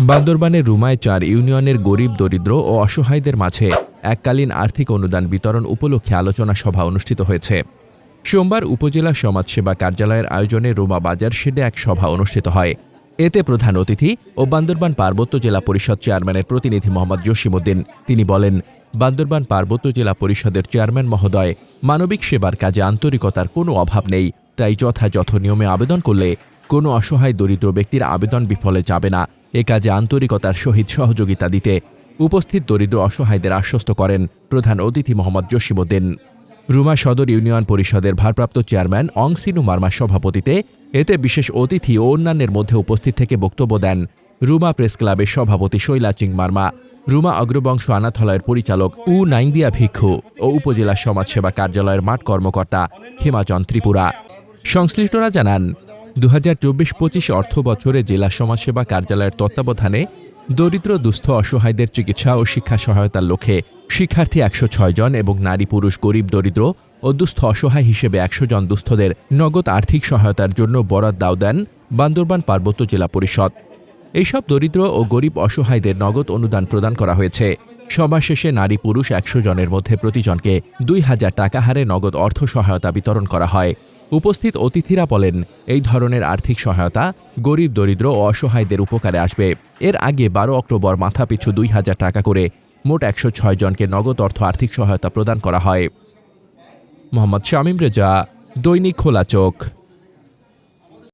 বান্দরবানের রুমায় চার ইউনিয়নের গরিব, দরিদ্র ও অসহায়দের মাঝে এককালীন আর্থিক অনুদান বিতরণ উপলক্ষে আলোচনা সভা অনুষ্ঠিত হয়েছে। সোমবার উপজেলা সমাজসেবা কার্যালয়ের আয়োজনে রুমা বাজার শেডে এক সভা অনুষ্ঠিত হয়। এতে প্রধান অতিথি ও বান্দরবান পার্বত্য জেলা পরিষদ চেয়ারম্যানের প্রতিনিধি মোহাম্মদ জসিমউদ্দিন। তিনি বলেন, বান্দরবান পার্বত্য জেলা পরিষদের চেয়ারম্যান মহোদয়, মানবিক সেবার কাজে আন্তরিকতার কোনো অভাব নেই, তাই যথাযথ নিয়মে আবেদন করলে কোনো অসহায় দরিদ্র ব্যক্তির আবেদন বিফলে যাবে না। এ কাজে আন্তরিকতার সহিত সহযোগিতা দিতে উপস্থিত দরিদ্র অসহায়দের আশ্বস্ত করেন প্রধান অতিথি মোহাম্মদ জসিমউদ্দিন। রুমা সদর ইউনিয়ন পরিষদের ভারপ্রাপ্ত চেয়ারম্যান অংসিনু মার্মার সভাপতিতে এতে বিশেষ অতিথি ও অন্যান্যের মধ্যে উপস্থিত থেকে বক্তব্য দেন রুমা প্রেস ক্লাবের সভাপতি শৈলা চিং মার্মা, রুমা অগ্রবংশ আনাথলয়ের পরিচালক উ নাইন্দিয়া ভিক্ষু ও উপজেলা সমাজসেবা কার্যালয়ের মাঠ কর্মকর্তা ক্ষেমাচন ত্রিপুরা। সংশ্লিষ্টরা জানান দু হাজার চব্বিশ পঁচিশ অর্থ বছরে জেলা সমাজসেবা কার্যালয়ের তত্ত্বাবধানে দরিদ্র, দুস্থ, অসহায়দের চিকিৎসা ও শিক্ষা সহায়তার লক্ষ্যে শিক্ষার্থী একশো ছয় জন এবং নারী, পুরুষ, গরিব, দরিদ্র ও দুস্থ, অসহায় হিসেবে একশো জন দুস্থদের নগদ আর্থিক সহায়তার জন্য বরাদ দাও দেন বান্দরবান পার্বত্য জেলা পরিষদ। এইসব দরিদ্র ও গরিব, অসহায়দের নগদ অনুদান প্রদান করা হয়েছে। সভা শেষে নারী, পুরুষ একশো জনের মধ্যে প্রতিজনকে দুই হাজার টাকা হারে নগদ অর্থ সহায়তা বিতরণ করা হয়। উপস্থিত অতিথিরা বলেন, এই ধরনের আর্থিক সহায়তা গরিব, দরিদ্র ও অসহায়দের উপকারে আসবে। এর আগে বারো অক্টোবর মাথাপিছু দুই হাজার টাকা করে মোট একশো ছয় জনকে নগদ অর্থ আর্থিক সহায়তা প্রদান করা হয়। মোহাম্মদ শামীম রেজা, দৈনিক খোলা চোখ।